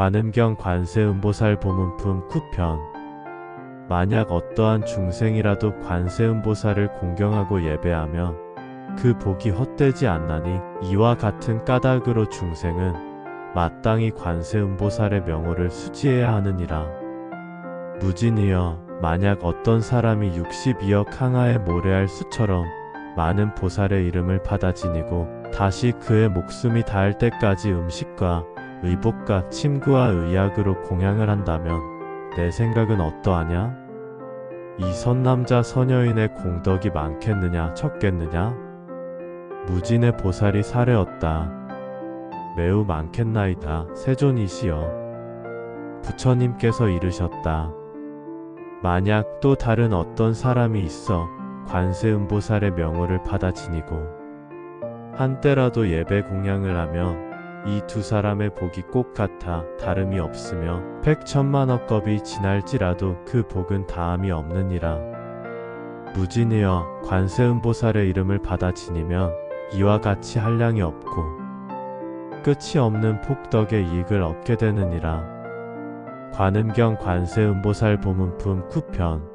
관음경 관세음보살 보문품 쿠편 만약 어떠한 중생이라도 관세음보살을 공경하고 예배하며 그 복이 헛되지 않나니 이와 같은 까닭으로 중생은 마땅히 관세음보살의 명호를 수지해야 하느니라. 무진이여 만약 어떤 사람이 62억 항아의 모래알 수처럼 많은 보살의 이름을 받아 지니고 다시 그의 목숨이 닿을 때까지 음식과 의복과 침구와 의약으로 공양을 한다면 내 생각은 어떠하냐? 이 선남자 선여인의 공덕이 많겠느냐 적겠느냐? 무진의 보살이 사례었다. 매우 많겠나이다 세존이시여. 부처님께서 이르셨다. 만약 또 다른 어떤 사람이 있어 관세음보살의 명호를 받아 지니고 한때라도 예배 공양을 하면 이 두 사람의 복이 꼭 같아 다름이 없으며 백천만억 겁이 지날지라도 그 복은 다함이 없느니라. 무진이여 관세음보살의 이름을 받아 지니면 이와 같이 한량이 없고 끝이 없는 폭덕의 이익을 얻게 되느니라. 관음경 관세음보살 보문품 쿠편